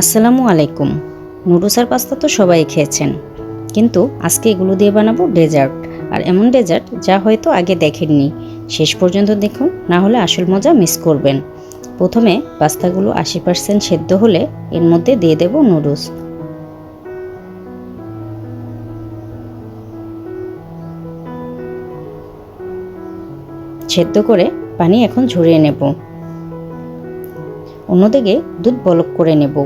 আসসালামু আলাইকুম। নুডলস আর পাস্তা তো সবাই খেয়েছেন। কিন্তু আজকে এগুলো দিয়ে বানাবো ডেজার্ট। আর এমন ডেজার্ট যা হয়তো আগে দেখেননি। শেষ পর্যন্ত দেখুন, না হলে আসল মজা মিস করবেন। প্রথমে পাস্তাগুলো আশি পার্সেন্ট সেদ্ধ হলে এর মধ্যে দিয়ে দেব নুডলস। সেদ্ধ করে পানি এখন ঝরিয়ে নেব। অন্যদিকে দুধ বলক করে নেব।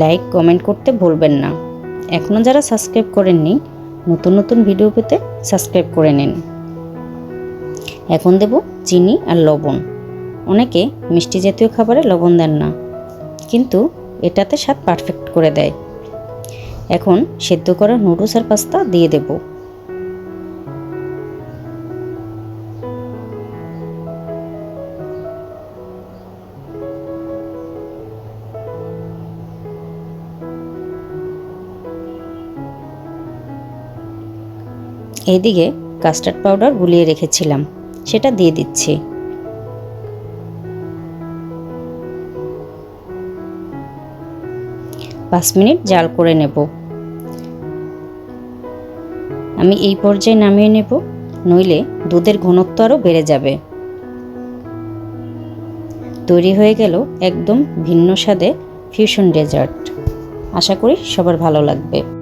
লাইক, কমেন্ট করতে ভুলবেন না। এখনও যারা সাবস্ক্রাইব করেননি, নতুন নতুন ভিডিও পেতে সাবস্ক্রাইব করে নিন। এখন দেব চিনি আর লবণ। অনেকে মিষ্টি জাতীয় খাবারে লবণ দেন না, কিন্তু এটাতে স্বাদ পারফেক্ট করে দেয়। এখন সেদ্ধ করা নুডলস আর পাস্তা দিয়ে দেবো। এইদিকে কাস্টার্ড পাউডার গুলিয়ে রেখেছিলাম, সেটা দিয়ে দিচ্ছি। পাঁচ মিনিট জাল করে নেব। আমি এই পর্যায়ে নামিয়ে নেব, নইলে দুধের ঘনত্ব আরও বেড়ে যাবে। তৈরি হয়ে গেল একদম ভিন্ন স্বাদে ফিউশন ডেজার্ট আশা করি সবার ভালো লাগবে।